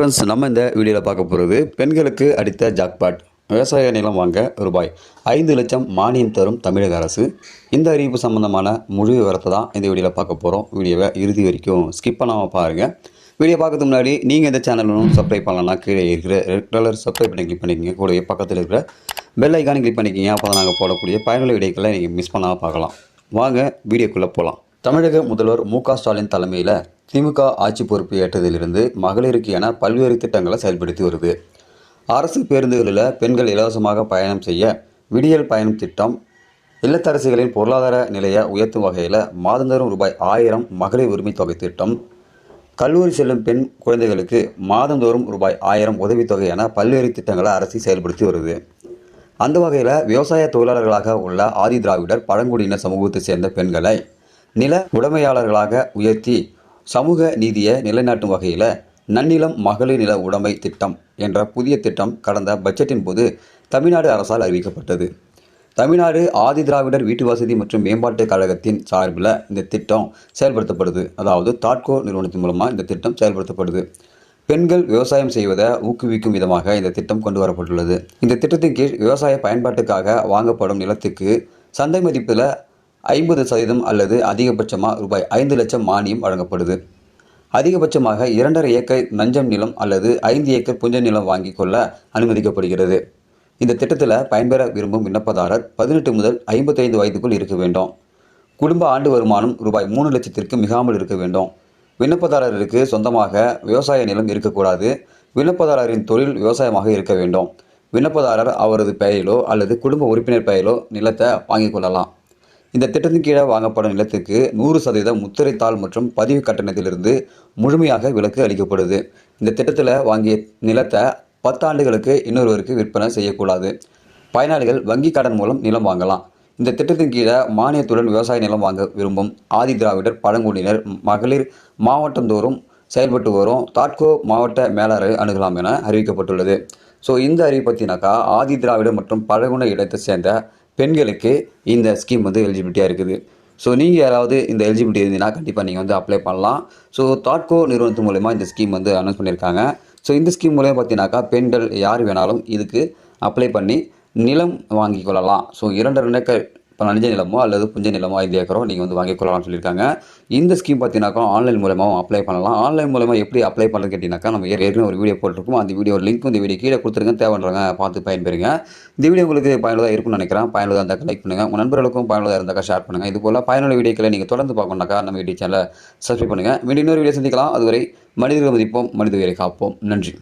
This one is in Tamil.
ஃப்ரெண்ட்ஸ் நம்ம இந்த வீடியோவில் பார்க்க போகிறது பெண்களுக்கு அடித்த ஜாக்பாட் விவசாய நிலம் வாங்க ரூபாய் ஐந்து லட்சம் மானியம் தரும் தமிழக அரசு. இந்த அறிவிப்பு சம்பந்தமான முழு விவரத்தை தான் இந்த வீடியோவில் பார்க்க போகிறோம் வீடியோவை இறுதி வரைக்கும் ஸ்கிப் பண்ணாமல் பாருங்கள் வீடியோ பார்க்கறதுக்கு முன்னாடி நீங்கள் இந்த சேனலும் சப்ஸ்கிரைப் பண்ணலன்னா கீழே இருக்கிற ரெட் கலர் சப்ஸ்கிரைப் பண்ணி கிளிக் பண்ணிக்கங்க. கூடவே பக்கத்தில் இருக்கிற பெல் ஐக்கானு கிளிக் பண்ணிக்கிங்க. அப்போ தான் நாங்கள் போடக்கூடிய பயனுள்ள வீடியோக்களை நீங்கள் மிஸ் பண்ணாமல் பார்க்கலாம். வாங்க வீடியோக்குள்ளே போகலாம் தமிழக முதல்வர் மு க ஸ்டாலின் தலைமையில் திமுக ஆட்சி பொறுப்பு ஏற்றதிலிருந்து மகளிருக்கு என பல்வேறு திட்டங்களை செயல்படுத்தி வருது. அரசு பேருந்துகளில் பெண்கள் இலவசமாக பயணம் செய்ய விடியல் பயணம் திட்டம் இல்லத்தரசிகளின் பொருளாதார நிலையை உயர்த்தும் வகையில் மாதந்தோறும் ரூபாய் ஆயிரம் மகளிர் உரிமை தொகை திட்டம் கல்லூரி செல்லும் பெண் குழந்தைகளுக்கு மாதந்தோறும் ரூபாய் ஆயிரம் உதவித்தொகை என பல்வேறு திட்டங்களை அரசு செயல்படுத்தி வருது. அந்த வகையில் விவசாய தொழிலாளர்களாக உள்ள ஆதி திராவிடர் பழங்குடியினர் சமூகத்தை சேர்ந்த பெண்களை நில உடைமையாளர்களாக உயர்த்தி சமூக நீதியை நிலைநாட்டும் வகையில் நன்னிலம் மகளிர் நில உடைமை திட்டம் என்ற புதிய திட்டம் கடந்த பட்ஜெட்டின் போது தமிழ்நாடு அரசால் அறிவிக்கப்பட்டது. தமிழ்நாடு ஆதி திராவிடர் வீட்டு வசதி மற்றும் மேம்பாட்டுக் கழகத்தின் சார்பில் இந்த திட்டம் செயல்படுத்தப்படுது. அதாவது தாட்கோ நிறுவனத்தின் மூலமாக இந்த திட்டம் செயல்படுத்தப்படுது. பெண்கள் விவசாயம் செய்வதை ஊக்குவிக்கும் விதமாக இந்த திட்டம் கொண்டு வரப்பட்டுள்ளது. இந்த திட்டத்தின் கீழ் விவசாய பயன்பாட்டுக்காக வாங்கப்படும் நிலத்துக்கு சந்தை மதிப்பில் ஐம்பது சதவீதம் அல்லது அதிகபட்சமாக ரூபாய் ஐந்து லட்சம் மானியம் வழங்கப்படுது. அதிகபட்சமாக இரண்டரை ஏக்கர் நஞ்சம் நிலம் அல்லது ஐந்து ஏக்கர் புஞ்ச நிலம் வாங்கிக் கொள்ள அனுமதிக்கப்படுகிறது. இந்த திட்டத்தில் பயன்பெற விரும்பும் விண்ணப்பதாரர் பதினெட்டு முதல் ஐம்பத்தைந்து வயதுக்குள் இருக்க வேண்டும். குடும்ப ஆண்டு வருமானம் ரூபாய் மூணு லட்சத்திற்கு மிகாமல் இருக்க வேண்டும். விண்ணப்பதாரருக்கு சொந்தமாக விவசாய நிலம் இருக்கக்கூடாது. விண்ணப்பதாரரின் தொழில் விவசாயமாக இருக்க வேண்டும். விண்ணப்பதாரர் அவரது பெயரிலோ அல்லது குடும்ப உறுப்பினர் பெயரிலோ நிலத்தை வாங்கிக் கொள்ளலாம். இந்த திட்டத்தின் கீழே வாங்கப்படும் நிலத்துக்கு நூறு சதவீதம் முத்திரைத்தாள் மற்றும் பதிவு கட்டணத்திலிருந்து முழுமையாக விலக்கு அளிக்கப்படுது. இந்த திட்டத்தில் வாங்கிய நிலத்தை பத்தாண்டுகளுக்கு இன்னொருவருக்கு விற்பனை செய்யக்கூடாது. பயனாளிகள் வங்கி கடன் மூலம் நிலம் வாங்கலாம். இந்த திட்டத்தின் கீழே மானியத்துடன் விவசாய நிலம் வாங்க விரும்பும் ஆதி திராவிடர் பழங்குடியினர் மகளிர் மாவட்டந்தோறும் செயல்பட்டு வரும் தாட்கோ மாவட்ட மேலாளரை அணுகலாம் என அறிவிக்கப்பட்டுள்ளது. ஸோ இந்த அறிவிப்பத்தினாக்கா ஆதி திராவிடர் மற்றும் பழகுன இடத்தை சேர்ந்த பெண்களுக்கு இந்த ஸ்கீம் வந்து எலிஜிபிலிட்டியாக இருக்குது. ஸோ நீங்கள் யாராவது இந்த எலிஜிபிலிட்டி இருந்தீங்கன்னா கண்டிப்பாக நீங்கள் வந்து அப்ளை பண்ணலாம். ஸோ தாட்கோ நிறுவனத்து மூலயமா இந்த ஸ்கீம் வந்து அனௌன்ஸ் பண்ணியிருக்காங்க ஸோ இந்த ஸ்கீம் மூலயமா பார்த்தீங்கன்னாக்கா பெண்கள் யார் வேணாலும் இதுக்கு அப்ளை பண்ணி நிலம் வாங்கிக் கொள்ளலாம். ஸோ இரண்டரை ஏக்கர் இப்போ நஞ்ச நிலமோ அல்லது புஞ்ச நிலமோ ஐந்து ஏக்கரோ நீங்கள் வந்து வாங்கிக் கொள்ளலாம்னு சொல்லியிருக்காங்க. இந்த ஸ்கீம் பார்த்தீங்கன்னாக்கா ஆன்லைன் மூலமாகவும் அப்ளை பண்ணலாம். ஆன்லைன் மூலமாக எப்படி அப்ளை பண்ணுறது கேட்டிங்கனாக்கா நம்ம ஏற்கனவே ஒரு வீடியோ போட்டிருக்கோம். அந்த வீடியோ லிங்க் இந்த வீடியோ கீழே கொடுத்துருங்க. தேவைன்றவங்க பார்த்து பயன்பெறுங்க. இந்த வீடியோ உங்களுக்கு பயனுள்ளதாக இருக்கும்னு நினைக்கிறேன். பயனுள்ளதாக இருந்தால் லைக் பண்ணுங்கள் உங்கள் நண்பர்களுக்கும் பயனுள்ளதாக இருந்தாக்கா ஷேர் பண்ணுங்கள் இது போல் பயனுள்ள வீடியோக்களை நீங்கள் தொடர்ந்து பார்க்கணுனாக்கா நம்ம வீடியோ சேனலை சப்ஸ்கிரைப் பண்ணுங்கள் மீண்டும் இன்னொரு வீடியோ சந்திக்கலாம். அதுவரை மனிதர்கள் மதிப்போம் மனித உயிரை காப்போம். நன்றி.